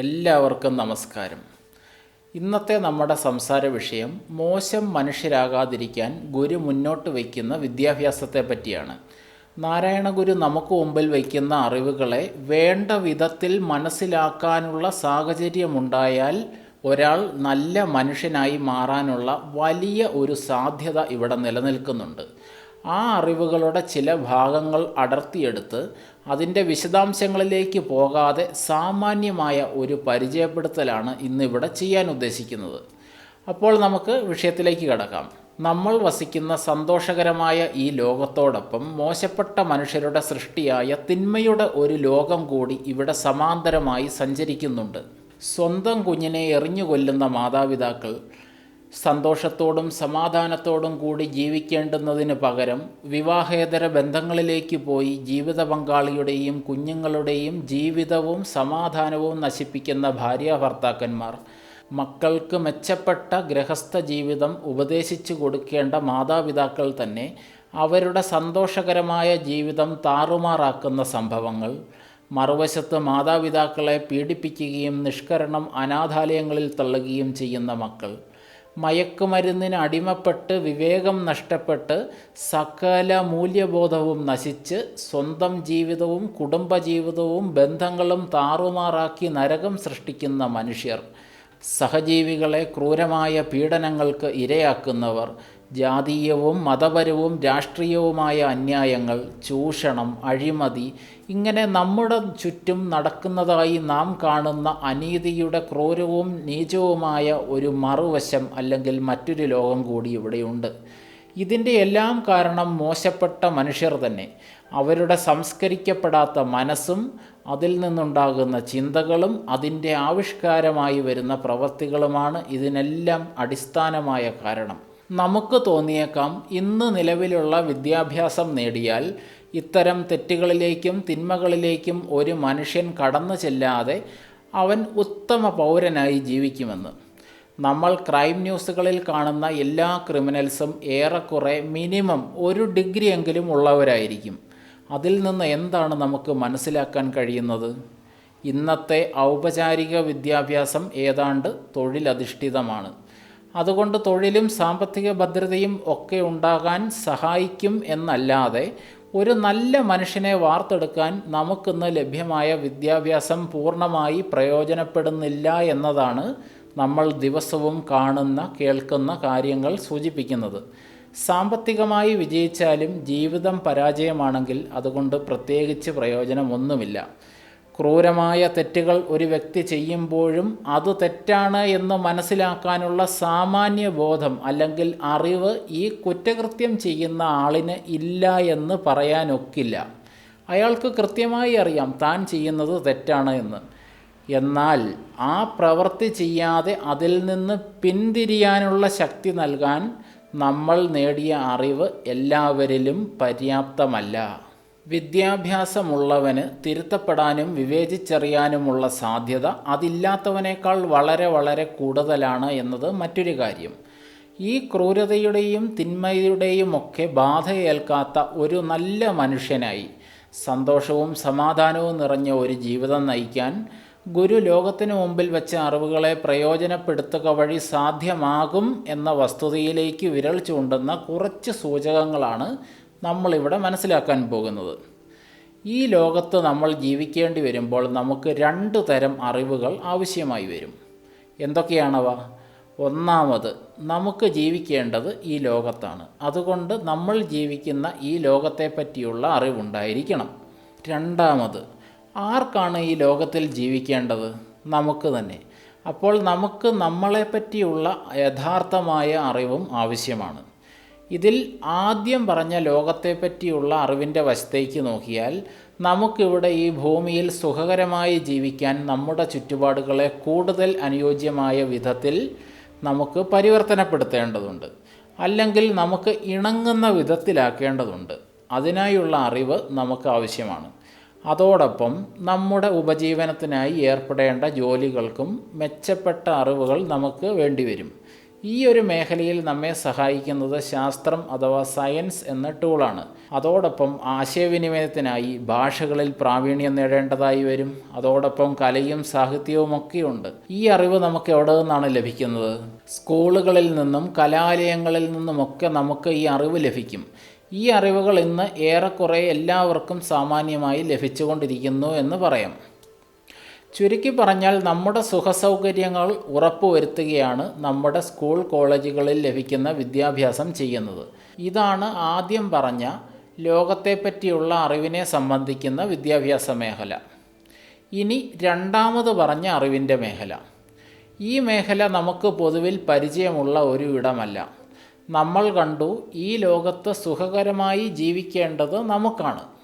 എല്ലാവർക്കും നമസ്കാരം. ഇന്നത്തെ നമ്മുടെ സംസാര വിഷയം മോശം മനുഷ്യരാകാതിരിക്കാൻ ഗുരു മുന്നോട്ട് വയ്ക്കുന്ന വിദ്യാഭ്യാസത്തെ പറ്റിയാണ്. നാരായണഗുരു നമുക്ക് മുമ്പിൽ വയ്ക്കുന്ന അറിവുകളെ വേണ്ട വിധത്തിൽ മനസ്സിലാക്കാനുള്ള സാഹചര്യമുണ്ടായാൽ ഒരാൾ നല്ല മനുഷ്യനായി മാറാനുള്ള വലിയ ഒരു സാധ്യത ഇവിടെ നിലനിൽക്കുന്നുണ്ട്. ആ അറിവുകളുടെ ചില ഭാഗങ്ങൾ അടർത്തിയെടുത്ത് അതിന്റെ വിശദാംശങ്ങളിലേക്ക് പോകാതെ സാമാന്യമായ ഒരു പരിചയപ്പെടുത്തലാണ് ഇന്നിവിടെ ചെയ്യാൻ ഉദ്ദേശിക്കുന്നത്. അപ്പോൾ നമുക്ക് വിഷയത്തിലേക്ക് കടക്കാം. നമ്മൾ വസിക്കുന്ന സന്തോഷകരമായ ഈ ലോകത്തോടൊപ്പം മോശപ്പെട്ട മനുഷ്യരുടെ സൃഷ്ടിയായ തിന്മയുടെ ഒരു ലോകം കൂടി ഇവിടെ സമാന്തരമായി സഞ്ചരിക്കുന്നുണ്ട്. സ്വന്തം കുഞ്ഞിനെ എറിഞ്ഞു കൊല്ലുന്ന മാതാപിതാക്കൾ സന്തോഷത്തോടും സമാധാനത്തോടും കൂടി ജീവിക്കേണ്ടുന്നതിന് പകരം വിവാഹേതര ബന്ധങ്ങളിലേക്ക് പോയി ജീവിത പങ്കാളിയുടെയും കുഞ്ഞുങ്ങളുടെയും ജീവിതവും സമാധാനവും നശിപ്പിക്കുന്ന ഭാര്യ ഭർത്താക്കന്മാർ മക്കൾക്ക് മെച്ചപ്പെട്ട ഗൃഹസ്ഥ ജീവിതം ഉപദേശിച്ചു കൊടുക്കേണ്ട മാതാപിതാക്കൾ തന്നെ അവരുടെ സന്തോഷകരമായ ജീവിതം താറുമാറാക്കുന്ന സംഭവങ്ങൾ. മറുവശത്ത് മാതാപിതാക്കളെ പീഡിപ്പിക്കുകയും നിഷ്കരണം അനാഥാലയങ്ങളിൽ തള്ളുകയും ചെയ്യുന്ന മക്കൾ. മയക്കുമരുന്നിന് അടിമപ്പെട്ട് വിവേകം നഷ്ടപ്പെട്ട് സകല മൂല്യബോധവും നശിച്ച് സ്വന്തം ജീവിതവും കുടുംബജീവിതവും ബന്ധങ്ങളും താറുമാറാക്കി നരകം സൃഷ്ടിക്കുന്ന മനുഷ്യർ. സഹജീവികളെ ക്രൂരമായ പീഡനങ്ങൾക്ക് ഇരയാക്കുന്നവർ. ജാതീയവും മതപരവും രാഷ്ട്രീയവുമായ അന്യായങ്ങൾ ചൂഷണം അഴിമതി ഇങ്ങനെ നമ്മുടെ ചുറ്റും നടക്കുന്നതായി നാം കാണുന്ന അനീതിയുടെ ക്രൂരവും നീചവുമായ ഒരു മറുവശം അല്ലെങ്കിൽ മറ്റൊരു ലോകം കൂടി ഇവിടെയുണ്ട്. ഇതിന്റെ എല്ലാം കാരണം മോശപ്പെട്ട മനുഷ്യർ തന്നെ. അവരുടെ സംസ്കരിക്കപ്പെടാത്ത മനസ്സും അതിൽ നിന്നുണ്ടാകുന്ന ചിന്തകളും അതിന്റെ ആവിഷ്കാരമായി വരുന്ന പ്രവൃത്തികളുമാണ് ഇതിനെല്ലാം അടിസ്ഥാനമായ കാരണം. നമുക്ക് തോന്നിയേക്കാം ഇന്ന് നിലവിലുള്ള വിദ്യാഭ്യാസം നേടിയാൽ ഇത്തരം തെറ്റുകളിലേക്കും തിന്മകളിലേക്കും ഒരു മനുഷ്യൻ കടന്നു ചെല്ലാതെ അവൻ ഉത്തമ പൗരനായി ജീവിക്കുമെന്ന്. നമ്മൾ ക്രൈം ന്യൂസുകളിൽ കാണുന്ന എല്ലാ ക്രിമിനൽസും ഏറെക്കുറെ മിനിമം ഒരു ഡിഗ്രിയെങ്കിലും ഉള്ളവരായിരിക്കും. അതിൽ നിന്ന് എന്താണ് നമുക്ക് മനസ്സിലാക്കാൻ കഴിയുന്നത്? ഇന്നത്തെ ഔപചാരിക വിദ്യാഭ്യാസം ഏതാണ്ട് തൊഴിലധിഷ്ഠിതമാണ്. അതുകൊണ്ട് തൊഴിലും സാമ്പത്തിക ഭദ്രതയും ഒക്കെ ഉണ്ടാകാൻ സഹായിക്കും എന്നല്ലാതെ ഒരു നല്ല മനുഷ്യനെ വാർത്തെടുക്കാൻ നമുക്കിന്ന് ലഭ്യമായ വിദ്യാഭ്യാസം പൂർണമായി പ്രയോജനപ്പെടുന്നില്ല എന്നതാണ് നമ്മൾ ദിവസവും കാണുന്ന കേൾക്കുന്ന കാര്യങ്ങൾ സൂചിപ്പിക്കുന്നത്. സാമ്പത്തികമായി വിജയിച്ചാലും ജീവിതം പരാജയമാണെങ്കിൽ അതുകൊണ്ട് പ്രത്യേകിച്ച് പ്രയോജനമൊന്നുമില്ല. ക്രൂരമായ തെറ്റുകൾ ഒരു വ്യക്തി ചെയ്യുമ്പോഴും അത് തെറ്റാണ് എന്ന് മനസ്സിലാക്കാനുള്ള സാമാന്യ ബോധം അല്ലെങ്കിൽ അറിവ് ഈ കുറ്റകൃത്യം ചെയ്യുന്ന ആളിന് ഇല്ല എന്ന് പറയാനൊക്കില്ല. അയാൾക്ക് കൃത്യമായി അറിയാം താൻ ചെയ്യുന്നത് തെറ്റാണ് എന്ന്. എന്നാൽ ആ പ്രവൃത്തി ചെയ്യാതെ അതിൽ നിന്ന് പിന്തിരിയാനുള്ള ശക്തി നൽകാൻ നമ്മൾ നേടിയ അറിവ് എല്ലാവരിലും പര്യാപ്തമല്ല. വിദ്യാഭ്യാസമുള്ളവന് തിരുത്തപ്പെടാനും വിവേചിച്ചറിയാനുമുള്ള സാധ്യത അതില്ലാത്തവനേക്കാൾ വളരെ വളരെ കൂടുതലാണ് എന്നത് മറ്റൊരു കാര്യം. ഈ ക്രൂരതയുടെയും തിന്മയുടെയും ഒക്കെ ബാധയേൽക്കാത്ത ഒരു നല്ല മനുഷ്യനായി സന്തോഷവും സമാധാനവും നിറഞ്ഞ ഒരു ജീവിതം നയിക്കാൻ ഗുരു ലോകത്തിനു മുമ്പിൽ വെച്ച അറിവുകളെ പ്രയോജനപ്പെടുത്തുക വഴി സാധ്യമാകും എന്ന വസ്തുതയിലേക്ക് വിരൽ ചൂണ്ടുന്ന കുറച്ച് സൂചകങ്ങളാണ് നമ്മളിവിടെ മനസ്സിലാക്കാൻ പോകുന്നത്. ഈ ലോകത്ത് നമ്മൾ ജീവിക്കേണ്ടി വരുമ്പോൾ നമുക്ക് രണ്ട് തരം അറിവുകൾ ആവശ്യമായി വരും. എന്തൊക്കെയാണവ? ഒന്നാമത് നമുക്ക് ജീവിക്കേണ്ടത് ഈ ലോകത്താണ്. അതുകൊണ്ട് നമ്മൾ ജീവിക്കുന്ന ഈ ലോകത്തെ പറ്റിയുള്ള അറിവുണ്ടായിരിക്കണം. രണ്ടാമത് ആർക്കാണ് ഈ ലോകത്തിൽ ജീവിക്കേണ്ടത്? നമുക്ക് തന്നെ. അപ്പോൾ നമുക്ക് നമ്മളെപ്പറ്റിയുള്ള യഥാർത്ഥമായ അറിവും ആവശ്യമാണ്. ഇതിൽ ആദ്യം പറഞ്ഞ ലോകത്തെ പറ്റിയുള്ള അറിവിന്റെ വശത്തേക്ക് നോക്കിയാൽ നമുക്കിവിടെ ഈ ഭൂമിയിൽ സുഖകരമായി ജീവിക്കാൻ നമ്മുടെ ചുറ്റുപാടുകളെ കൂടുതൽ അനുയോജ്യമായ വിധത്തിൽ നമുക്ക് പരിവർത്തനപ്പെടുത്തേണ്ടതുണ്ട്. അല്ലെങ്കിൽ നമുക്ക് ഇണങ്ങുന്ന വിധത്തിലാക്കേണ്ടതുണ്ട്. അതിനായുള്ള അറിവ് നമുക്ക് ആവശ്യമാണ്. അതോടൊപ്പം നമ്മുടെ ഉപജീവനത്തിനായി ഏർപ്പെടേണ്ട ജോലികൾക്കും മെച്ചപ്പെട്ട അറിവുകൾ നമുക്ക് വേണ്ടിവരും. ഈ ഒരു മേഖലയിൽ നമ്മെ സഹായിക്കുന്നത് ശാസ്ത്രം അഥവാ സയൻസ് എന്ന ടൂളാണ്. അതോടൊപ്പം ആശയവിനിമയത്തിനായി ഭാഷകളിൽ പ്രാവീണ്യം നേടേണ്ടതായി വരും. അതോടൊപ്പം കലയും സാഹിത്യവും ഒക്കെയുണ്ട്. ഈ അറിവ് നമുക്ക് എവിടെ നിന്നാണ് ലഭിക്കുന്നത്? സ്കൂളുകളിൽ നിന്നും കലാലയങ്ങളിൽ നിന്നുമൊക്കെ നമുക്ക് ഈ അറിവ് ലഭിക്കും. ഈ അറിവുകൾ ഇന്ന് ഏറെക്കുറെ എല്ലാവർക്കും സാമാന്യമായി ലഭിച്ചുകൊണ്ടിരിക്കുന്നു എന്ന് പറയാം. ചുരുക്കി പറഞ്ഞാൽ നമ്മുടെ സുഖസൗകര്യങ്ങൾ ഉറപ്പുവരുത്തുകയാണ് നമ്മുടെ സ്കൂൾ കോളേജുകളിൽ ലഭിക്കുന്ന വിദ്യാഭ്യാസം ചെയ്യുന്നത്. ഇതാണ് ആദ്യം പറഞ്ഞ ലോകത്തെപ്പറ്റിയുള്ള അറിവിനെ സംബന്ധിക്കുന്ന വിദ്യാഭ്യാസ മേഖല. ഇനി രണ്ടാമത് പറഞ്ഞ അറിവിന്റെ മേഖല. ഈ മേഖല നമുക്ക് പൊതുവിൽ പരിചയമുള്ള ഒരു ഇടമല്ല. നമ്മൾ കണ്ടു ഈ ലോകത്ത് സുഖകരമായി ജീവിക്കേണ്ടത് നമുക്കാണ്.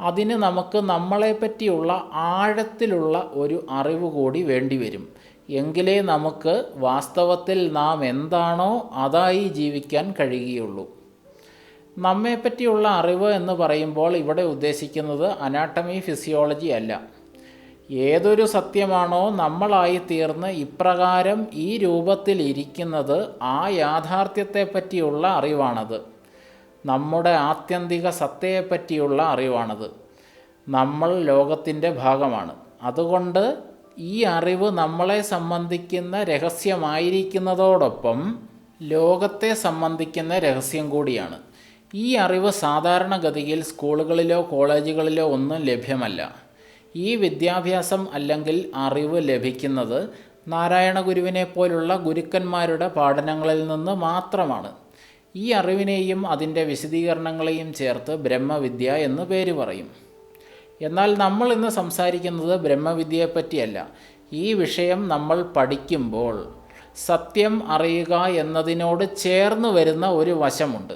അതിന് നമുക്ക് നമ്മളെ പറ്റിയുള്ള ആഴത്തിലുള്ള ഒരു അറിവ് കൂടി വേണ്ടിവരും എങ്കിലേ നമുക്ക് വാസ്തവത്തിൽ നാം എന്താണോ അതായി ജീവിക്കാൻ കഴിയുകയുള്ളൂ. നമ്മെപ്പറ്റിയുള്ള അറിവ് എന്ന് പറയുമ്പോൾ ഇവിടെ ഉദ്ദേശിക്കുന്നത് അനാട്ടമി ഫിസിയോളജി അല്ല. ഏതൊരു സത്യമാണോ നമ്മളായി തീർന്ന് ഇപ്രകാരം ഈ രൂപത്തിൽ ഇരിക്കുന്നത് ആ യാഥാർത്ഥ്യത്തെ പറ്റിയുള്ള അറിവാണത്. നമ്മുടെ ആത്യന്തിക സത്തയെപ്പറ്റിയുള്ള അറിവാണത്. നമ്മൾ ലോകത്തിന്റെ ഭാഗമാണ്. അതുകൊണ്ട് ഈ അറിവ് നമ്മളെ സംബന്ധിക്കുന്ന രഹസ്യമായിരിക്കുന്നതോടൊപ്പം ലോകത്തെ സംബന്ധിക്കുന്ന രഹസ്യം കൂടിയാണ്. ഈ അറിവ് സാധാരണഗതിയിൽ സ്കൂളുകളിലോ കോളേജുകളിലോ ഒന്നും ലഭ്യമല്ല. ഈ വിദ്യാഭ്യാസം അല്ലെങ്കിൽ അറിവ് ലഭിക്കുന്നത് നാരായണ ഗുരുവിനെ പോലുള്ള ഗുരുക്കന്മാരുടെ പാഠനങ്ങളിൽ നിന്ന് മാത്രമാണ്. ഈ അറിവിനെയും അതിന്റെ വിശദീകരണങ്ങളെയും ചേർത്ത് ബ്രഹ്മവിദ്യ എന്ന് പേര് പറയും. എന്നാൽ നമ്മൾ ഇന്ന് സംസാരിക്കുന്നത് ബ്രഹ്മവിദ്യയെപ്പറ്റിയല്ല. ഈ വിഷയം നമ്മൾ പഠിക്കുമ്പോൾ സത്യം അറിയുക എന്നതിനോട് ചേർന്ന് വരുന്ന ഒരു വശമുണ്ട്.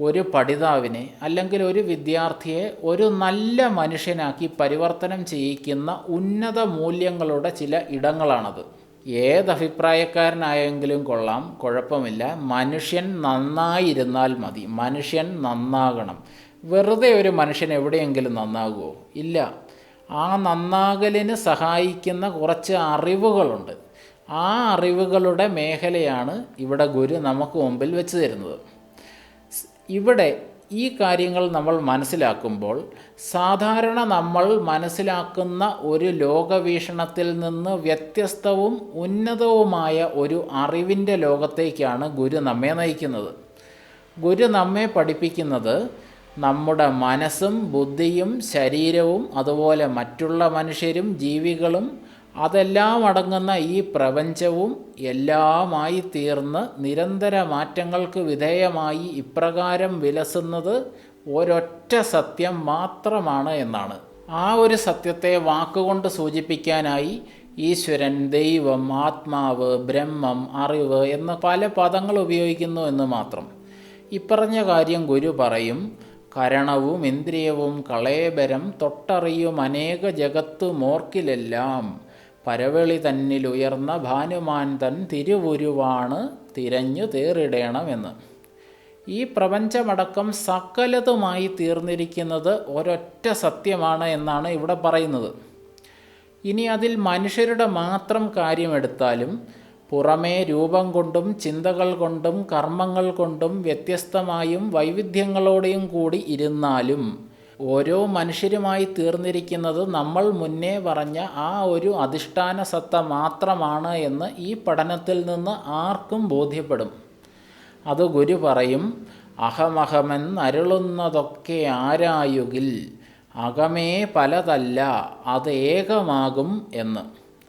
ഒരു പഠിതാവിനെ അല്ലെങ്കിൽ ഒരു വിദ്യാർത്ഥിയെ ഒരു നല്ല മനുഷ്യനാക്കി പരിവർത്തനം ചെയ്യിക്കുന്ന ഉന്നത മൂല്യങ്ങളുടെ ചില ഇടങ്ങളാണത്. ഏതഭിപ്രായക്കാരനായെങ്കിലും കൊള്ളാം കുഴപ്പമില്ല. മനുഷ്യൻ നന്നായിരുന്നാൽ മതി. മനുഷ്യൻ നന്നാകണം. വെറുതെ ഒരു മനുഷ്യൻ എവിടെയെങ്കിലും നന്നാകുമോ ഇല്ല. ആ നന്നാകലിന് സഹായിക്കുന്ന കുറച്ച് അറിവുകളുണ്ട്. ആ അറിവുകളുടെ മേഖലയാണ് ഇവിടെ ഗുരു നമുക്ക് മുമ്പിൽ വെച്ച് തരുന്നത്. ഇവിടെ ഈ കാര്യങ്ങൾ നമ്മൾ മനസ്സിലാക്കുമ്പോൾ സാധാരണ നമ്മൾ മനസ്സിലാക്കുന്ന ഒരു ലോകവീക്ഷണത്തിൽ നിന്ന് വ്യത്യസ്തവും ഉന്നതവുമായ ഒരു അറിവിന്റെ ലോകത്തേക്കാണ് ഗുരു നമ്മെ നയിക്കുന്നത്. ഗുരു നമ്മെ പഠിപ്പിക്കുന്നത് നമ്മുടെ മനസ്സും ബുദ്ധിയും ശരീരവും അതുപോലെ മറ്റുള്ള മനുഷ്യരും ജീവികളും അതെല്ലാം അടങ്ങുന്ന ഈ പ്രപഞ്ചവും എല്ലാമായി തീർന്ന് നിരന്തര മാറ്റങ്ങൾക്ക് വിധേയമായി ഇപ്രകാരം വിലസുന്നത് ഒരൊറ്റ സത്യം മാത്രമാണ് എന്നാണ്. ആ ഒരു സത്യത്തെ വാക്കുകൊണ്ട് സൂചിപ്പിക്കാനായി ഈശ്വരൻ ദൈവം ആത്മാവ് ബ്രഹ്മം അറിവ് എന്ന പല പദങ്ങൾ ഉപയോഗിക്കുന്നു എന്ന് മാത്രം. ഇപ്പറഞ്ഞ കാര്യം ഗുരു പറയും കരണവും ഇന്ദ്രിയവും കളേബരം തൊട്ടറിയും അനേക ജഗത്തു മോർക്കിലെല്ലാം പരവെളി തന്നിലുയർന്ന ഭാനുമാൻ തൻ തിരുവുരുവാണ് തിരഞ്ഞു തേറിടേണമെന്ന്. ഈ പ്രപഞ്ചമടക്കം സകലതുമായി തീർന്നിരിക്കുന്നത് ഒരൊറ്റ സത്യമാണ് എന്നാണ് ഇവിടെ പറയുന്നത്. ഇനി അതിൽ മനുഷ്യരുടെ മാത്രം കാര്യമെടുത്താലും പുറമേ രൂപം കൊണ്ടും ചിന്തകൾ കൊണ്ടും കർമ്മങ്ങൾ കൊണ്ടും വ്യത്യസ്തമായും വൈവിധ്യങ്ങളോടെയും കൂടി ഇരുന്നാലും ഓരോ മനുഷ്യരുമായി തീർന്നിരിക്കുന്നത് നമ്മൾ മുന്നേ പറഞ്ഞ ആ ഒരു അധിഷ്ഠാന സത്ത മാത്രമാണ് എന്ന് ഈ പഠനത്തിൽ നിന്ന് ആർക്കും ബോധ്യപ്പെടും. അത് ഗുരു പറയും അഹമഹമെന്നരുളുന്നതൊക്കെ ആരായുകിൽ? അകമേ പലതല്ല അത് ഏകമാകും എന്ന്.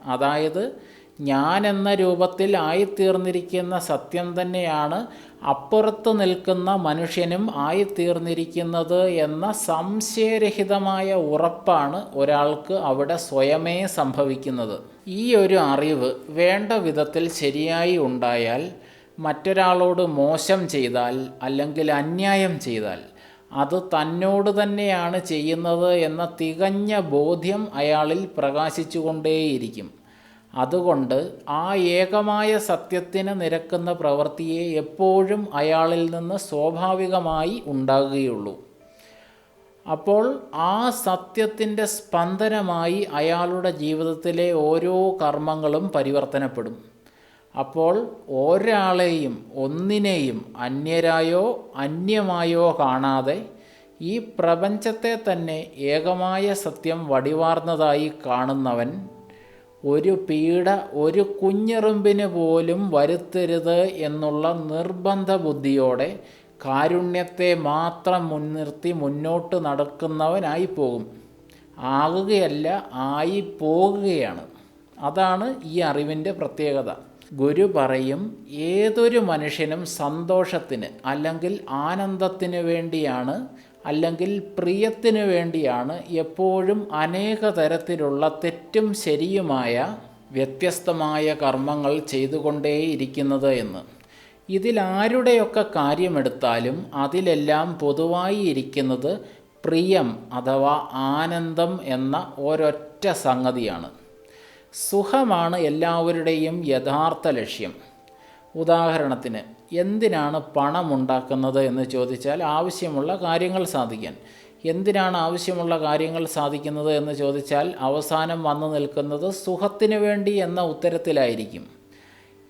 അതായത് ഞാൻ എന്ന രൂപത്തിൽ ആയിത്തീർന്നിരിക്കുന്ന സത്യം തന്നെയാണ് അപ്പുറത്ത് നിൽക്കുന്ന മനുഷ്യനും ആയിത്തീർന്നിരിക്കുന്നത് എന്ന സംശയരഹിതമായ ഉറപ്പാണ് ഒരാൾക്ക് അവിടെ സ്വയമേ സംഭവിക്കുന്നത്. ഈ ഒരു അറിവ് വേണ്ട വിധത്തിൽ ശരിയായി ഉണ്ടായാൽ മറ്റൊരാളോട് മോശം ചെയ്താൽ അല്ലെങ്കിൽ അന്യായം ചെയ്താൽ അത് തന്നോട് തന്നെയാണ് ചെയ്യുന്നത് എന്ന തികഞ്ഞ ബോധ്യം അയാളിൽ പ്രകാശിച്ചുകൊണ്ടേയിരിക്കും. അതുകൊണ്ട് ആ ഏകമായ സത്യത്തിന് നിരക്കുന്ന പ്രവൃത്തിയെ എപ്പോഴും അയാളിൽ നിന്ന് സ്വാഭാവികമായി ഉണ്ടാകുകയുള്ളൂ. അപ്പോൾ ആ സത്യത്തിന്റെ സ്പന്ദനമായി അയാളുടെ ജീവിതത്തിലെ ഓരോ കർമ്മങ്ങളും പരിവർത്തനപ്പെടും. അപ്പോൾ ഒരാളെയും ഒന്നിനെയും അന്യരായോ അന്യമായോ കാണാതെ ഈ പ്രപഞ്ചത്തെ തന്നെ ഏകമായ സത്യം വടിവാർന്നതായി കാണുന്നവൻ ഒരു പീഡ ഒരു കുഞ്ഞെറുമ്പിന് പോലും വരുത്തരുത് എന്നുള്ള നിർബന്ധ ബുദ്ധിയോടെ കാരുണ്യത്തെ മാത്രം മുൻനിർത്തി മുന്നോട്ട് നടക്കുന്നവനായി പോകും ആകുകയല്ല ആയി പോകുകയാണ് അതാണ് ഈ അറിവിന്റെ പ്രത്യേകത. ഗുരു പറയും ഏതൊരു മനുഷ്യനും സന്തോഷത്തിന് അല്ലെങ്കിൽ ആനന്ദത്തിന് വേണ്ടിയാണ് അല്ലെങ്കിൽ പ്രിയത്തിന് വേണ്ടിയാണ് എപ്പോഴും അനേക തരത്തിലുള്ള തെറ്റും ശരിയുമായ വ്യത്യസ്തമായ കർമ്മങ്ങൾ ചെയ്തുകൊണ്ടേയിരിക്കുന്നത് എന്ന്. ഇതിലാരുടെയൊക്കെ കാര്യമെടുത്താലും അതിലെല്ലാം പൊതുവായി ഇരിക്കുന്നത് പ്രിയം അഥവാ ആനന്ദം എന്ന ഒരൊറ്റ സംഗതിയാണ്. സുഖമാണ് എല്ലാവരുടെയും യഥാർത്ഥ ലക്ഷ്യം. ഉദാഹരണത്തിന് എന്തിനാണ് പണം ഉണ്ടാക്കുന്നത് എന്ന് ചോദിച്ചാൽ ആവശ്യമുള്ള കാര്യങ്ങൾ സാധിക്കാൻ. എന്തിനാണ് ആവശ്യമുള്ള കാര്യങ്ങൾ സാധിക്കുന്നത് എന്ന് ചോദിച്ചാൽ അവസാനം വന്നു നിൽക്കുന്നത് സുഖത്തിന് വേണ്ടി എന്ന ഉത്തരത്തിലായിരിക്കും.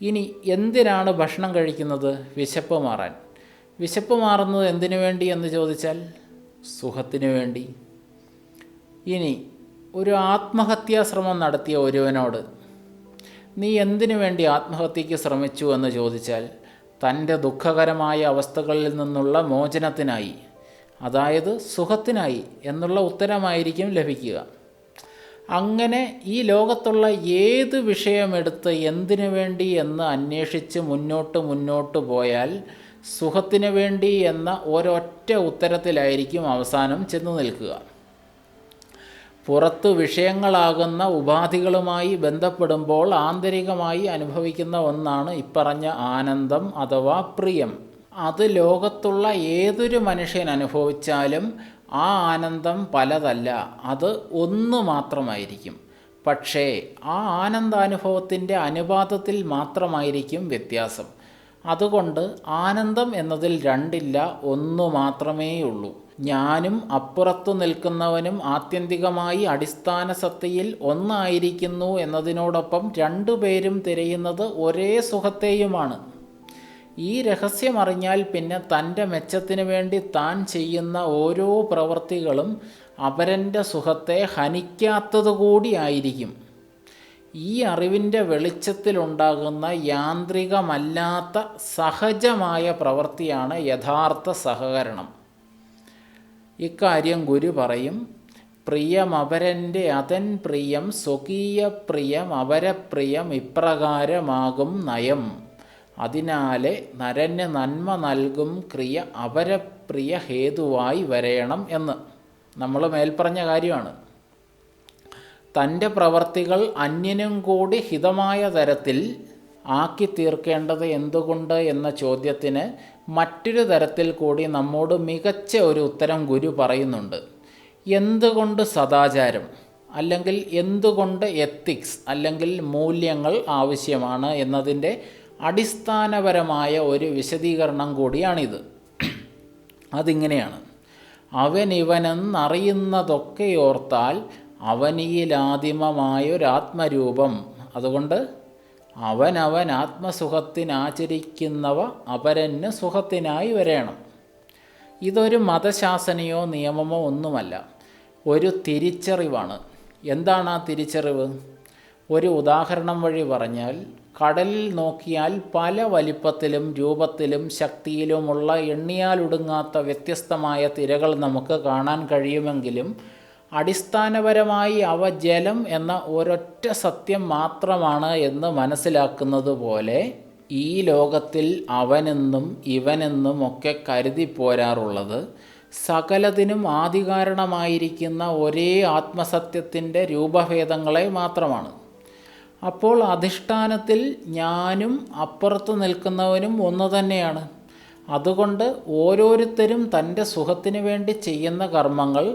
ഇനി എന്തിനാണ് ഭക്ഷണം കഴിക്കുന്നത്? വിശപ്പ് മാറാൻ. വിശപ്പ് മാറുന്നത് എന്തിനു വേണ്ടി എന്ന് ചോദിച്ചാൽ സുഖത്തിന് വേണ്ടി. ഇനി ഒരു ആത്മഹത്യാ ശ്രമം നടത്തിയ ഒരുവനോട് നീ എന്തിനു വേണ്ടി ആത്മഹത്യക്ക് ശ്രമിച്ചു? എന്ന് ചോദിച്ചാൽ തന്റെ ദുഃഖകരമായ അവസ്ഥകളിൽ നിന്നുള്ള മോചനത്തിനായി അതായത് സുഖത്തിനായി എന്നുള്ള ഉത്തരമായിരിക്കും ലഭിക്കുക. അങ്ങനെ ഈ ലോകത്തുള്ള ഏത് വിഷയമെടുത്ത് എന്തിനു വേണ്ടി എന്ന് അന്വേഷിച്ച് മുന്നോട്ട് മുന്നോട്ട് പോയാൽ സുഖത്തിനു വേണ്ടി എന്ന ഒരൊറ്റ ഉത്തരത്തിലായിരിക്കും അവസാനം ചെന്ന് നിൽക്കുക. പുറത്ത് വിഷയങ്ങളാകുന്ന ഉപാധികളുമായി ബന്ധപ്പെടുമ്പോൾ ആന്തരികമായി അനുഭവിക്കുന്ന ഒന്നാണ് ഇപ്പറഞ്ഞ ആനന്ദം അഥവാ പ്രിയം. അത് ലോകത്തുള്ള ഏതൊരു മനുഷ്യൻ അനുഭവിച്ചാലും ആ ആനന്ദം പലതല്ല അത് ഒന്ന് മാത്രമായിരിക്കും. പക്ഷേ ആ ആനന്ദാനുഭവത്തിന്റെ അനുപാതത്തിൽ മാത്രമായിരിക്കും വ്യത്യാസം. അതുകൊണ്ട് ആനന്ദം എന്നതിൽ രണ്ടില്ല ഒന്നു മാത്രമേയുള്ളൂ. ഞാനും അപ്പുറത്തു നിൽക്കുന്നവനും ആത്യന്തികമായി അടിസ്ഥാന സത്തയിൽ ഒന്നായിരിക്കുന്നു എന്നതിനോടൊപ്പം രണ്ടുപേരും തിരയുന്നത് ഒരേ സുഖത്തെയുമാണ്. ഈ രഹസ്യമറിഞ്ഞാൽ പിന്നെ തന്റെ മെച്ചത്തിന് വേണ്ടി താൻ ചെയ്യുന്ന ഓരോ പ്രവൃത്തികളും അപരന്റെ സുഖത്തെ ഹനിക്കാത്തതുകൂടിയായിരിക്കും ഈ അറിവിന്റെ വെളിച്ചത്തിലുണ്ടാകുന്ന യാന്ത്രികമല്ലാത്ത സഹജമായ പ്രവൃത്തിയാണ് യഥാർത്ഥ സഹകരണം. ഇക്കാര്യം ഗുരു പറയും പ്രിയമപരന്റെ അതൻ പ്രിയം സ്വകീയ പ്രിയം അപരപ്രിയം ഇപ്രകാരമാകും നയം. അതിനാലെ നരന് നന്മ നൽകും ക്രിയ അപരപ്രിയ ഹേതുവായി വരയണം എന്ന്. നമ്മൾ മേൽപ്പറഞ്ഞ കാര്യമാണ്. തന്റെ പ്രവർത്തികൾ അന്യനും കൂടി ഹിതമായ തരത്തിൽ ആക്കി തീർക്കേണ്ടത് എന്തുകൊണ്ട് എന്ന ചോദ്യത്തിന് മറ്റൊരു തരത്തിൽ കൂടി നമ്മോട് മികച്ച ഒരു ഉത്തരം ഗുരു പറയുന്നുണ്ട്. എന്തുകൊണ്ട് സദാചാരം? അല്ലെങ്കിൽ എന്തുകൊണ്ട് എത്തിക്സ് അല്ലെങ്കിൽ മൂല്യങ്ങൾ ആവശ്യമാണ് എന്നതിന്റെ അടിസ്ഥാനപരമായ ഒരു വിശദീകരണം കൂടിയാണിത്. അതിങ്ങനെയാണ്. അവൻ ഇവനെന്നറിയുന്നതൊക്കെ ഓർത്താൽ അവനിയിലാദിമമായൊരാത്മരൂപം അതുകൊണ്ട് അവനവൻ ആത്മസുഖത്തിനാചരിക്കുന്നവ അപരന് സുഖത്തിനായി വരേണം. ഇതൊരു മതശാസനയോ നിയമമോ ഒന്നുമല്ല. ഒരു തിരിച്ചറിവാണ്. എന്താണ് ആ തിരിച്ചറിവ്? ഒരു ഉദാഹരണം വഴി പറഞ്ഞാൽ കടലിൽ നോക്കിയാൽ പല വലിപ്പത്തിലും രൂപത്തിലും ശക്തിയിലുമുള്ള എണ്ണിയാലൊടുങ്ങാത്ത വ്യത്യസ്തമായ തിരകൾ നമുക്ക് കാണാൻ കഴിയുമെങ്കിലും അടിസ്ഥാനപരമായി അവ ജലം എന്ന ഒരൊറ്റ സത്യം മാത്രമാണ് എന്ന് മനസ്സിലാക്കുന്നത് പോലെ ഈ ലോകത്തിൽ അവനെന്നും ഇവനെന്നും ഒക്കെ കരുതി പോരാറുള്ളത് സകലതിനും ആദികാരണമായിരിക്കുന്ന ഒരേ ആത്മസത്യത്തിന്റെ രൂപഭേദങ്ങളെ മാത്രമാണ്. അപ്പോൾ അധിഷ്ഠാനത്തിൽ ഞാനും അപ്പുറത്ത് നിൽക്കുന്നവനും ഒന്ന് തന്നെയാണ്. അതുകൊണ്ട് ഓരോരുത്തരും തന്റെ സുഖത്തിന് വേണ്ടി ചെയ്യുന്ന കർമ്മങ്ങൾ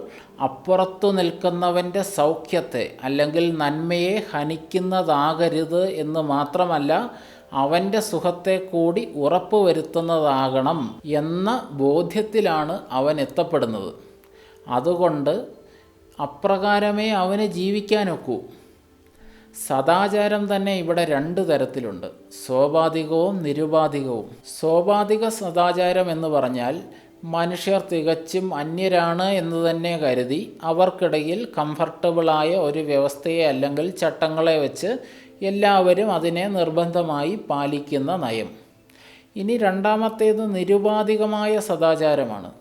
അപ്പുറത്തു നിൽക്കുന്നവന്റെ സൗഖ്യത്തെ അല്ലെങ്കിൽ നന്മയെ ഹനിക്കുന്നതാകരുത് എന്ന് മാത്രമല്ല അവന്റെ സുഖത്തെ കൂടി ഉറപ്പുവരുത്തുന്നതാകണം എന്ന ബോധ്യത്തിലാണ് അവൻ എത്തപ്പെടുന്നത്. അതുകൊണ്ട് അപ്രകാരമേ അവന് ജീവിക്കാനൊക്കൂ. സദാചാരം തന്നെ ഇവിടെ രണ്ട് തരത്തിലുണ്ട്. സ്വാഭാവികവും നിരുപാധികവും. സ്വാഭാവിക സദാചാരം എന്ന് പറഞ്ഞാൽ മനുഷ്യർ തികച്ചും അന്യരാണ് എന്ന് തന്നെ കരുതി അവർക്കിടയിൽ കംഫർട്ടബിളായ ഒരു വ്യവസ്ഥയെ അല്ലെങ്കിൽ ചട്ടങ്ങളെ വെച്ച് എല്ലാവരും അതിനെ നിർബന്ധമായി പാലിക്കുന്ന നയം. ഇനി രണ്ടാമത്തേത് നിരുപാധികമായ സദാചാരമാണ്.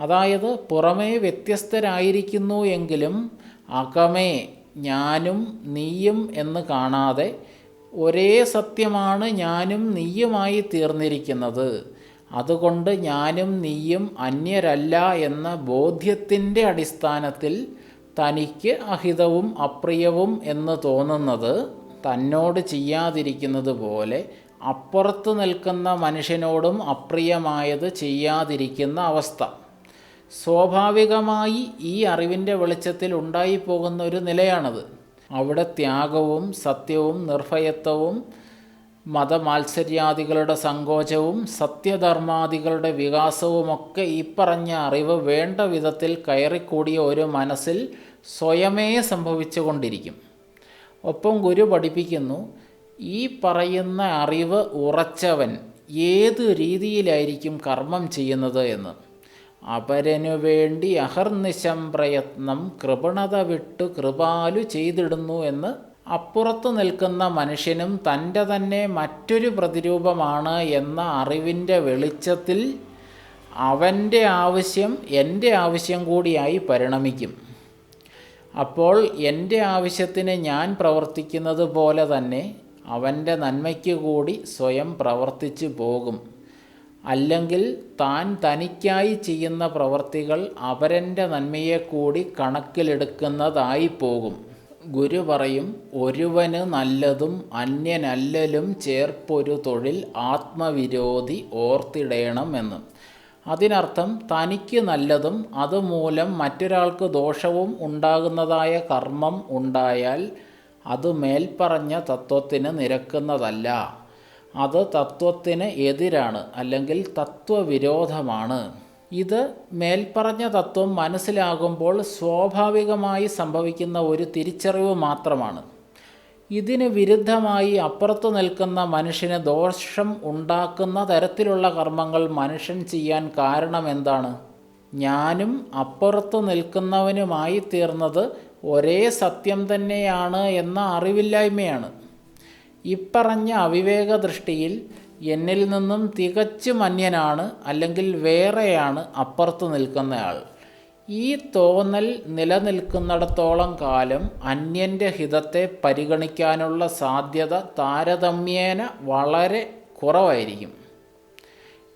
അതായത് പുറമേ വ്യത്യസ്തരായിരിക്കുന്നു എങ്കിലും അകമേ ഞാനും നീയും എന്ന് കാണാതെ ഒരേ സത്യമാണ് ഞാനും നീയുമായി തീർന്നിരിക്കുന്നത്. അതുകൊണ്ട് ഞാനും നീയും അന്യരല്ല എന്ന ബോധ്യത്തിന്റെ അടിസ്ഥാനത്തിൽ തനിക്ക് അഹിതവും അപ്രിയവും എന്ന് തോന്നുന്നത് തന്നോട് ചെയ്യാതിരിക്കുന്നത് പോലെ അപ്പുറത്ത് നിൽക്കുന്ന മനുഷ്യനോടും അപ്രിയമായത് ചെയ്യാതിരിക്കുന്ന അവസ്ഥ. സ്വാഭാവികമായി ഈ അറിവിന്റെ വെളിച്ചത്തിൽ ഉണ്ടായിപ്പോകുന്ന ഒരു നിലയാണത്. അവിടെ ത്യാഗവും സത്യവും നിർഭയത്വവും മതമാത്സര്യാദികളുടെ സങ്കോചവും സത്യധർമാദികളുടെ വികാസവുമൊക്കെ ഈ പറഞ്ഞ അറിവ് വേണ്ട വിധത്തിൽ കയറിക്കൂടിയ ഒരു മനസ്സിൽ സ്വയമേ സംഭവിച്ചുകൊണ്ടിരിക്കും. ഒപ്പം ഗുരു പഠിപ്പിക്കുന്നു ഈ പറയുന്ന അറിവ് ഉറച്ചവൻ ഏത് രീതിയിലായിരിക്കും കർമ്മം ചെയ്യുന്നത് എന്ന്. അപരനു വേണ്ടി അഹർനിശം പ്രയത്നം കൃപണത വിട്ടു കൃപാലു ചെയ്തിടുന്നു എന്ന് അപ്പുറത്ത് നിൽക്കുന്ന മനുഷ്യനും തന്റെ തന്നെ മറ്റൊരു പ്രതിരൂപമാണ് എന്ന അറിവിന്റെ വെളിച്ചത്തിൽ അവന്റെ ആവശ്യം എന്റെ ആവശ്യം കൂടിയായി പരിണമിക്കും. അപ്പോൾ എന്റെ ആവശ്യത്തിന് ഞാൻ പ്രവർത്തിക്കുന്നത് പോലെ തന്നെ അവന്റെ നന്മയ്ക്ക് കൂടി സ്വയം പ്രവർത്തിച്ചു പോകും. അല്ലെങ്കിൽ താൻ തനിക്കായി ചെയ്യുന്ന പ്രവർത്തികൾ അവരന്റെ നന്മയെ കൂടി കണക്കിലെടുക്കുന്നതായി പോകും. ഗുരു പറയും ഒരുവന് നല്ലതും അന്യനല്ലലും ചേർപ്പൊരു തൊഴിൽ ആത്മവിരോധി ഓർത്തിടേണം എന്ന് അതിനർത്ഥം തനിക്ക് നല്ലതും അതുമൂലം മറ്റൊരാൾക്ക് ദോഷവും ഉണ്ടാകുന്നതായ കർമ്മം ഉണ്ടായാൽ അത് മേൽപ്പറഞ്ഞ തത്വത്തിന് നിരക്കുന്നതല്ല. അത് തത്വത്തിന് എതിരാണ് അല്ലെങ്കിൽ തത്വവിരോധമാണ്. ഇത് മേൽപ്പറഞ്ഞ തത്വം മനസ്സിലാകുമ്പോൾ സ്വാഭാവികമായി സംഭവിക്കുന്ന ഒരു തിരിച്ചറിവ് മാത്രമാണ്. ഇതിന് വിരുദ്ധമായി അപ്പുറത്ത് നിൽക്കുന്ന മനുഷ്യന് ദോഷം ഉണ്ടാക്കുന്ന തരത്തിലുള്ള കർമ്മങ്ങൾ മനുഷ്യൻ ചെയ്യാൻ കാരണം എന്താണ്? ഞാനും അപ്പുറത്ത് നിൽക്കുന്നവനുമായി തീർന്നത് ഒരേ സത്യം തന്നെയാണ് എന്ന അറിവില്ലായ്മയാണ്. ഇപ്പറഞ്ഞ അവിവേക ദൃഷ്ടിയിൽ എന്നിൽ നിന്നും തികച്ചും അന്യനാണ് അല്ലെങ്കിൽ വേറെയാണ് അപ്പുറത്ത് നിൽക്കുന്നയാൾ. ഈ തോന്നൽ നിലനിൽക്കുന്നിടത്തോളം കാലം അന്യന്റെ ഹിതത്തെ പരിഗണിക്കാനുള്ള സാധ്യത താരതമ്യേന വളരെ കുറവായിരിക്കും.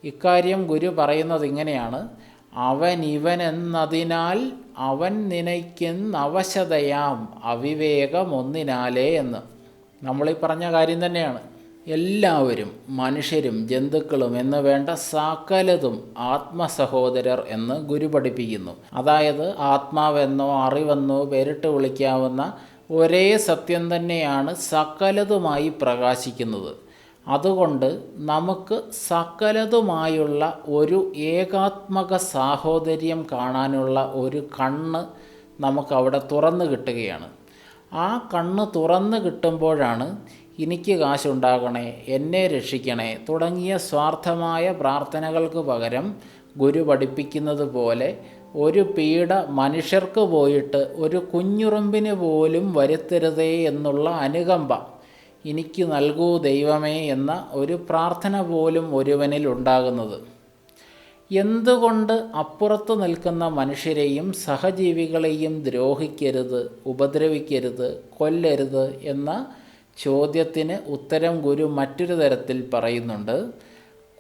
ഇക്കാര്യം ഗുരു പറയുന്നത് ഇങ്ങനെയാണ്. അവൻ ഇവനെന്നതിനാൽ അവൻ നിനയ്ക്കുന്നവശതയാം അവിവേകമൊന്നിനാലേ എന്ന്. നമ്മളീ പറഞ്ഞ കാര്യം തന്നെയാണ്. എല്ലാവരും മനുഷ്യരും ജന്തുക്കളും എന്ന് വേണ്ട സകലതും ആത്മസഹോദരർ എന്ന് ഗുരു പഠിപ്പിക്കുന്നു. അതായത് ആത്മാവെന്നോ അറിവെന്നോ പേരിട്ട് വിളിക്കാവുന്ന ഒരേ സത്യം തന്നെയാണ് സകലതുമായി പ്രകാശിക്കുന്നത്. അതുകൊണ്ട് നമുക്ക് സകലതുമായുള്ള ഒരു ഏകാത്മക സാഹോദര്യം കാണാനുള്ള ഒരു കണ്ണ് നമുക്കവിടെ തുറന്നു കിട്ടുകയാണ്. ആ കണ്ണ് തുറന്ന് കിട്ടുമ്പോഴാണ് എനിക്ക് കാശുണ്ടാകണേ എന്നെ രക്ഷിക്കണേ തുടങ്ങിയ സ്വാർത്ഥമായ പ്രാർത്ഥനകൾക്ക് പകരം ഗുരു പഠിപ്പിക്കുന്നത് പോലെ ഒരു പീഡ മനുഷ്യർക്ക് പോയിട്ട് ഒരു കുഞ്ഞുറുമ്പിന് പോലും വരുത്തരുതേ എന്നുള്ള അനുകമ്പ എനിക്ക് നൽകൂ ദൈവമേ എന്ന ഒരു പ്രാർത്ഥന പോലും ഒരുവനിൽ ഉണ്ടാകുന്നത്. എന്തുകൊണ്ട് അപ്പുറത്ത് നിൽക്കുന്ന മനുഷ്യരെയും സഹജീവികളെയും ദ്രോഹിക്കരുത് ഉപദ്രവിക്കരുത് കൊല്ലരുത് എന്ന ചോദ്യത്തിന് ഉത്തരം ഗുരു മറ്റൊരു തരത്തിൽ പറയുന്നുണ്ട്.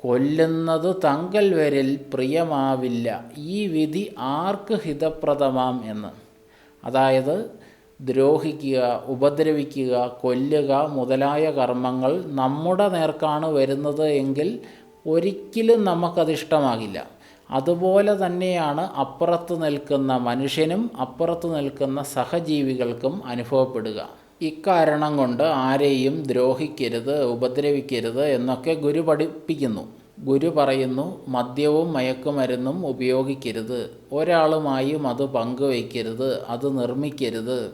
കൊല്ലുന്നത് തങ്കൽ വരിൽ പ്രിയമാവില്ല. ഈ വിധി ആർക്ക് ഹിതപ്രദമാം എന്ന്? അതായത് ദ്രോഹിക്കുക ഉപദ്രവിക്കുക കൊല്ലുക മുതലായ കർമ്മങ്ങൾ നമ്മുടെ നേർക്കാണ് വരുന്നത് എങ്കിൽ ഒരിക്കലും നമുക്കതിഷ്ടമാകില്ല അതുപോലെ തന്നെയാണ് അപ്പുറത്ത് നിൽക്കുന്ന മനുഷ്യനും അപ്പുറത്ത് നിൽക്കുന്ന സഹജീവികൾക്കും അനുഭവപ്പെടുക. ഇക്കാരണം കൊണ്ട് ആരെയും ദ്രോഹിക്കരുത് ഉപദ്രവിക്കരുത് എന്നൊക്കെ ഗുരു പഠിപ്പിക്കുന്നു. ഗുരു പറയുന്നു മദ്യവും മയക്കുമരുന്നും ഉപയോഗിക്കരുത്. ഒരാളുമായും അത് പങ്കുവയ്ക്കരുത് അത് നിർമ്മിക്കരുത്.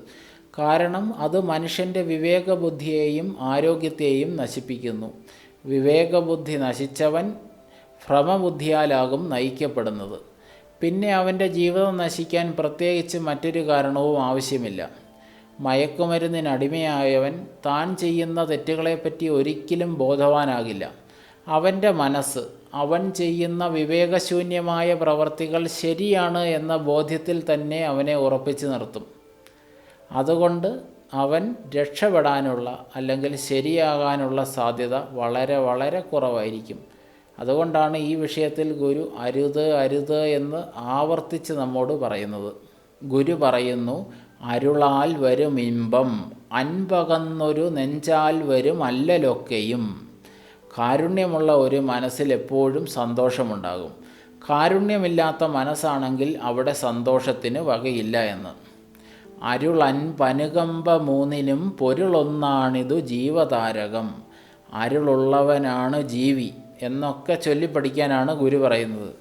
കാരണം അത് മനുഷ്യന്റെ വിവേകബുദ്ധിയെയും ആരോഗ്യത്തെയും നശിപ്പിക്കുന്നു. വിവേകബുദ്ധി നശിച്ചവൻ ഭ്രമബുദ്ധിയാലാകും നയിക്കപ്പെടുന്നത്. പിന്നെ അവന്റെ ജീവിതം നശിക്കാൻ പ്രത്യേകിച്ച് മറ്റൊരു കാരണവും ആവശ്യമില്ല. മയക്കുമരുന്നിനടിമയായവൻ താൻ ചെയ്യുന്ന തെറ്റുകളെപ്പറ്റി ഒരിക്കലും ബോധവാനാകില്ല. അവന്റെ മനസ്സ് അവൻ ചെയ്യുന്ന വിവേകശൂന്യമായ പ്രവർത്തികൾ ശരിയാണ് എന്ന ബോധ്യത്തിൽ തന്നെ അവനെ ഉറപ്പിച്ചു നിർത്തും. അതുകൊണ്ട് അവൻ രക്ഷപ്പെടാനുള്ള അല്ലെങ്കിൽ ശരിയാകാനുള്ള സാധ്യത വളരെ വളരെ കുറവായിരിക്കും. അതുകൊണ്ടാണ് ഈ വിഷയത്തിൽ ഗുരു അരുത് അരുത് എന്ന് ആവർത്തിച്ച് നമ്മോട് പറയുന്നത്. ഗുരു പറയുന്നു അരുളാൽ വരും ഇമ്പം അൻപകന്നൊരു നെഞ്ചാൽ വരും അല്ലലൊക്കെയും. കാരുണ്യമുള്ള ഒരു മനസ്സിൽ എപ്പോഴും സന്തോഷമുണ്ടാകും. കാരുണ്യമില്ലാത്ത മനസ്സാണെങ്കിൽ അവിടെ സന്തോഷത്തിന് വകയില്ല എന്ന്. അരുളൻ പനുകമ്പ മൂന്നിനും പൊരുളൊന്നാണിതു ജീവതാരകം. അരുളുള്ളവനാണ് ജീവി എന്നൊക്കെ ചൊല്ലിപ്പഠിക്കാനാണ് ഗുരു പറയുന്നത്.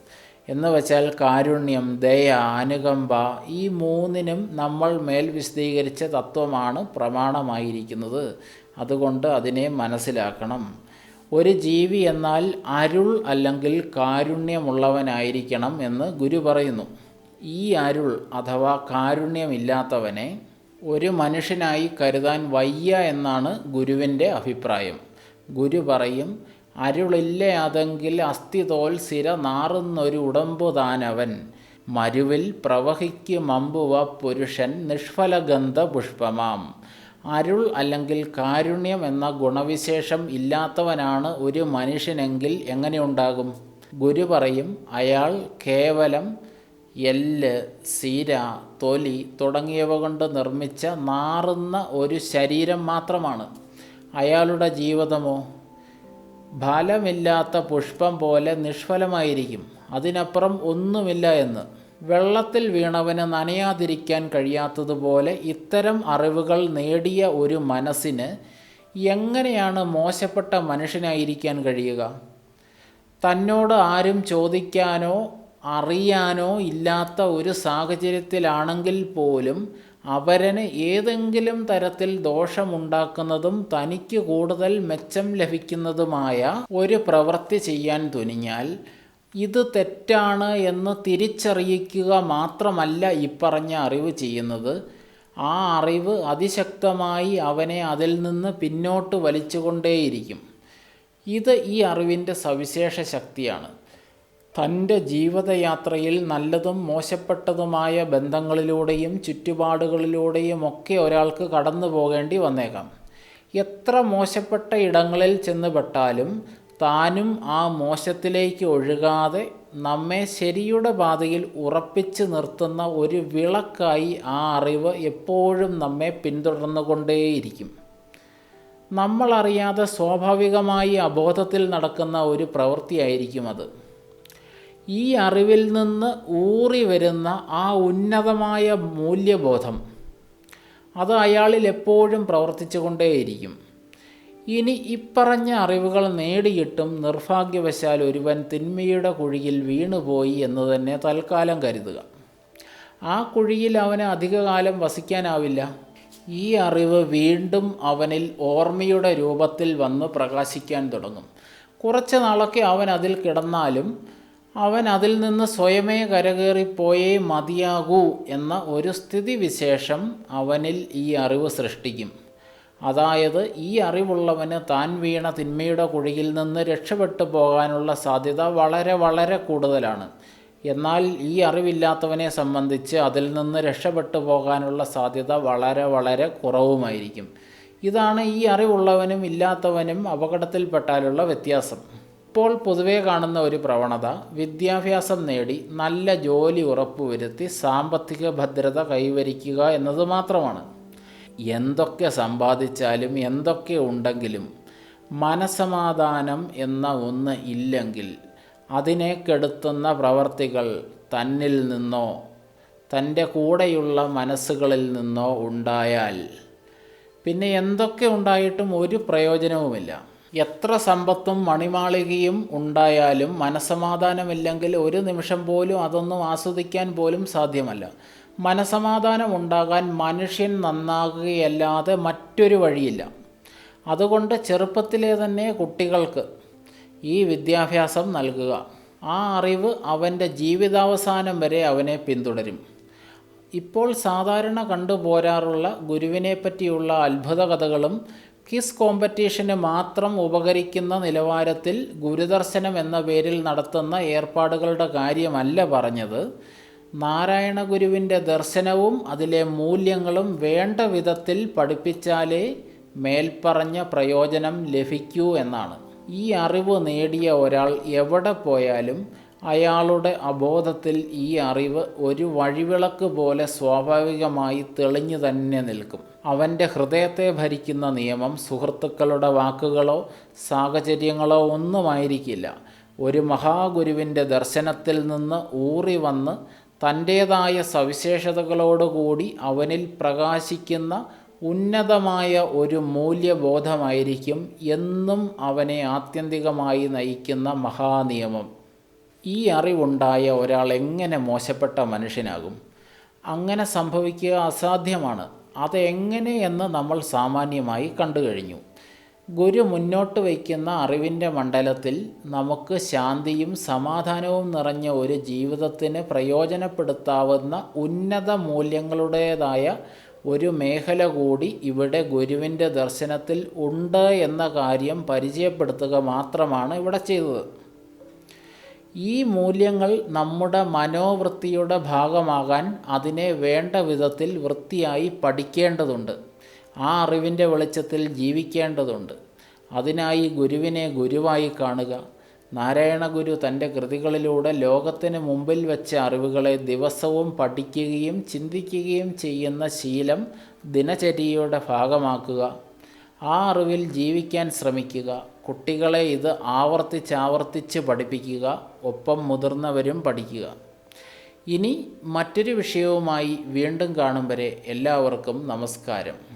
എന്ന് വെച്ചാൽ കാരുണ്യം ദയ അനുകമ്പ ഈ മൂന്നിനും നമ്മൾ മേൽ വിശദീകരിച്ച തത്വമാണ് പ്രമാണമായിരിക്കുന്നത്. അതുകൊണ്ട് അതിനെ മനസ്സിലാക്കണം. ഒരു ജീവി എന്നാൽ അരുൾ അല്ലെങ്കിൽ കാരുണ്യമുള്ളവനായിരിക്കണം എന്ന് ഗുരു പറയുന്നു. ഈ അരുൾ അഥവാ കാരുണ്യമില്ലാത്തവനെ ഒരു മനുഷ്യനായി കരുതാൻ വയ്യ എന്നാണ് ഗുരുവിന്റെ അഭിപ്രായം. ഗുരു പറയും അരുളില്ല അതെങ്കിൽ അസ്ഥിതോൽ സിര നാറുന്നൊരു ഉടമ്പുതാനവൻ മരുവിൽ മരുവിൽ പ്രവഹിക്കുമമ്പുവ പുരുഷൻ നിഷ്ഫലഗന്ധ പുഷ്പമാം. അരുൾ അല്ലെങ്കിൽ കാരുണ്യം എന്ന ഗുണവിശേഷം ഇല്ലാത്തവനാണ് ഒരു മനുഷ്യനെങ്കിൽ എങ്ങനെയുണ്ടാകും ഗുരു പറയും അയാൾ കേവലം എല്ല് സിര തൊലി തുടങ്ങിയവ കൊണ്ട് നിർമ്മിച്ച നാറുന്ന ഒരു ശരീരം മാത്രമാണ്. അയാളുടെ ജീവിതമോ? ഫലമില്ലാത്ത പുഷ്പം പോലെ നിഷ്ഫലമായിരിക്കും. അതിനപ്പുറം ഒന്നുമില്ല എന്ന്. വെള്ളത്തിൽ വീണവന് നനയാതിരിക്കാൻ കഴിയാത്തതുപോലെ ഇത്തരം അറിവുകൾ നേടിയ ഒരു മനസ്സിന് എങ്ങനെയാണ് മോശപ്പെട്ട മനുഷ്യനായിരിക്കാൻ കഴിയുക? തന്നോട് ആരും ചോദിക്കാനോ അറിയാനോ ഇല്ലാത്ത ഒരു സാഹചര്യത്തിലാണെങ്കിൽ പോലും അവരന് ഏതെങ്കിലും തരത്തിൽ ദോഷമുണ്ടാക്കുന്നതും തനിക്ക് കൂടുതൽ മെച്ചം ലഭിക്കുന്നതുമായ ഒരു പ്രവൃത്തി ചെയ്യാൻ തുനിഞ്ഞാൽ ഇത് തെറ്റാണ് എന്ന് തിരിച്ചറിയിക്കുക മാത്രമല്ല ഇപ്പറഞ്ഞ അറിവ് ചെയ്യുന്നത്. ആ അറിവ് അതിശക്തമായി അവനെ അതിൽ നിന്ന് പിന്നോട്ട് വലിച്ചുകൊണ്ടേയിരിക്കും. ഇത് ഈ അറിവിന്റെ സവിശേഷ ശക്തിയാണ്. തന്റെ ജീവിതയാത്രയിൽ നല്ലതും മോശപ്പെട്ടതുമായ ബന്ധങ്ങളിലൂടെയും ചുറ്റുപാടുകളിലൂടെയും ഒക്കെ ഒരാൾക്ക് കടന്നു പോകേണ്ടി വന്നേക്കാം. എത്ര മോശപ്പെട്ട ഇടങ്ങളിൽ ചെന്നുപെട്ടാലും താനും ആ മോശത്തിലേക്ക് ഒഴുകാതെ നമ്മെ ശരിയുടെ പാതയിൽ ഉറപ്പിച്ച് നിർത്തുന്ന ഒരു വിളക്കായി ആ അറിവ് എപ്പോഴും നമ്മെ പിന്തുടർന്നുകൊണ്ടേയിരിക്കും. നമ്മളറിയാതെ സ്വാഭാവികമായി അബോധത്തിൽ നടക്കുന്ന ഒരു പ്രവൃത്തിയായിരിക്കും അത്. ഈ അറിവിൽ നിന്ന് ഊറി വരുന്ന ആ ഉന്നതമായ മൂല്യബോധം അത് അയാളിൽ എപ്പോഴും പ്രവർത്തിച്ചു കൊണ്ടേയിരിക്കും ഇനി ഇപ്പറഞ്ഞ അറിവുകൾ നേടിയിട്ടും നിർഭാഗ്യവശാൽ ഒരുവൻ തിന്മയുടെ കുഴിയിൽ വീണുപോയി എന്ന് തന്നെ തൽക്കാലം കരുതുക. ആ കുഴിയിൽ അവന് അധികകാലം വസിക്കാനാവില്ല. ഈ അറിവ് വീണ്ടും അവനിൽ ഓർമ്മയുടെ രൂപത്തിൽ വന്ന് പ്രകാശിക്കാൻ തുടങ്ങും. കുറച്ച് നാളൊക്കെ അവൻ അതിൽ കിടന്നാലും അവൻ അതിൽ നിന്ന് സ്വയമേ കരകയറിപ്പോയേ മതിയാകൂ എന്ന ഒരു സ്ഥിതിവിശേഷം അവനിൽ ഈ അറിവ് സൃഷ്ടിക്കും. അതായത് ഈ അറിവുള്ളവന് താൻ വീണ തിന്മയുടെ കുഴിയിൽ നിന്ന് രക്ഷപ്പെട്ടു പോകാനുള്ള സാധ്യത വളരെ വളരെ കൂടുതലാണ്. എന്നാൽ ഈ അറിവില്ലാത്തവനെ സംബന്ധിച്ച് അതിൽ നിന്ന് രക്ഷപ്പെട്ടു പോകാനുള്ള സാധ്യത വളരെ വളരെ കുറവുമായിരിക്കും. ഇതാണ് ഈ അറിവുള്ളവനും ഇല്ലാത്തവനും അപകടത്തിൽപ്പെട്ടാലുള്ള വ്യത്യാസം. ഇപ്പോൾ പൊതുവെ കാണുന്ന ഒരു പ്രവണത വിദ്യാഭ്യാസം നേടി നല്ല ജോലി ഉറപ്പുവരുത്തി സാമ്പത്തിക ഭദ്രത കൈവരിക്കുക എന്നത് മാത്രമാണ്. എന്തൊക്കെ സമ്പാദിച്ചാലും എന്തൊക്കെ ഉണ്ടെങ്കിലും മനസമാധാനം എന്ന ഒന്ന് ഇല്ലെങ്കിൽ അതിനെ കെടുത്തുന്ന പ്രവർത്തികൾ തന്നിൽ നിന്നോ തന്റെ കൂടെയുള്ള മനസ്സുകളിൽ നിന്നോ ഉണ്ടായാൽ പിന്നെ എന്തൊക്കെ ഉണ്ടായിട്ടും ഒരു പ്രയോജനവുമില്ല. എത്ര സമ്പത്തും മണിമാളികയും ഉണ്ടായാലും മനസ്സമാധാനമില്ലെങ്കിൽ ഒരു നിമിഷം പോലും അതൊന്നും ആസ്വദിക്കാൻ പോലും സാധ്യമല്ല. മനസമാധാനം ഉണ്ടാകാൻ മനുഷ്യൻ നന്നാകുകയല്ലാതെ മറ്റൊരു വഴിയില്ല. അതുകൊണ്ട് ചെറുപ്പത്തിലെ തന്നെ കുട്ടികൾക്ക് ഈ വിദ്യാഭ്യാസം നൽകുക. ആ അറിവ് അവന്റെ ജീവിതാവസാനം വരെ അവനെ പിന്തുടരും. ഇപ്പോൾ സാധാരണ കണ്ടുപോരാറുള്ള ഗുരുവിനെ പറ്റിയുള്ള അത്ഭുത കഥകളും കിസ് കോമ്പറ്റീഷന് മാത്രം ഉപകരിക്കുന്ന നിലവാരത്തിൽ ഗുരുദർശനം എന്ന പേരിൽ നടത്തുന്ന ഏർപ്പാടുകളുടെ കാര്യമല്ല പറഞ്ഞത്. നാരായണ ഗുരുവിന്റെ ദർശനവും അതിലെ മൂല്യങ്ങളും വേണ്ട വിധത്തിൽ പഠിപ്പിച്ചാലേ മേൽപ്പറഞ്ഞ പ്രയോജനം ലഭിക്കൂ എന്നാണ്. ഈ അറിവ് നേടിയ ഒരാൾ എവിടെ പോയാലും അയാളുടെ അബോധത്തിൽ ഈ അറിവ് ഒരു വഴിവിളക്ക് പോലെ സ്വാഭാവികമായി തെളിഞ്ഞു തന്നെ നിൽക്കും. അവന്റെ ഹൃദയത്തെ ഭരിക്കുന്ന നിയമം സുഹൃത്തുക്കളുടെ വാക്കുകളോ സാഹചര്യങ്ങളോ ഒന്നുമായിരിക്കില്ല. ഒരു മഹാഗുരുവിന്റെ ദർശനത്തിൽ നിന്ന് ഊറി വന്ന് തന്റേതായ സവിശേഷതകളോടുകൂടി അവനിൽ പ്രകാശിക്കുന്ന ഉന്നതമായ ഒരു മൂല്യബോധമായിരിക്കും എന്നും അവനെ ആത്യന്തികമായി നയിക്കുന്ന മഹാനിയമം. ഈ അറിവുണ്ടായ ഒരാൾ എങ്ങനെ മോശപ്പെട്ട മനുഷ്യനാകും? അങ്ങനെ സംഭവിക്കുക അസാധ്യമാണ്. അതെങ്ങനെ എന്ന് നമ്മൾ സാമാന്യമായി കണ്ടു കഴിഞ്ഞു ഗുരു മുന്നോട്ട് വയ്ക്കുന്ന അറിവിന്റെ മണ്ഡലത്തിൽ നമുക്ക് ശാന്തിയും സമാധാനവും നിറഞ്ഞ ഒരു ജീവിതത്തിന് പ്രയോജനപ്പെടുത്താവുന്ന ഉന്നത മൂല്യങ്ങളുടേതായ ഒരു മേഖല കൂടി ഇവിടെ ഗുരുവിന്റെ ദർശനത്തിൽ ഉണ്ട് എന്ന കാര്യം പരിചയപ്പെടുത്തുക മാത്രമാണ് ഇവിടെ ചെയ്തത്. ഈ മൂല്യങ്ങൾ നമ്മുടെ മനോവൃത്തിയുടെ ഭാഗമാകാൻ അതിനെ വേണ്ട വിധത്തിൽ വൃത്തിയായി പഠിക്കേണ്ടതുണ്ട്. ആ അറിവിന്റെ വെളിച്ചത്തിൽ ജീവിക്കേണ്ടതുണ്ട്. അതിനായി ഗുരുവിനെ ഗുരുവായി കാണുക. നാരായണ ഗുരു തന്റെ കൃതികളിലൂടെ ലോകത്തിന് മുമ്പിൽ വെച്ച അറിവുകളെ ദിവസവും പഠിക്കുകയും ചിന്തിക്കുകയും ചെയ്യുന്ന ശീലം ദിനചര്യയുടെ ഭാഗമാക്കുക. ആ അറിവിൽ ജീവിക്കാൻ ശ്രമിക്കുക. കുട്ടികളെ ഇത് ആവർത്തിച്ചാവർത്തിച്ച് പഠിപ്പിക്കുക. ഒപ്പം മുതിർന്നവരും പഠിക്കുക. ഇനി മറ്റൊരു വിഷയവുമായി വീണ്ടും കാണും വരെ എല്ലാവർക്കും നമസ്കാരം.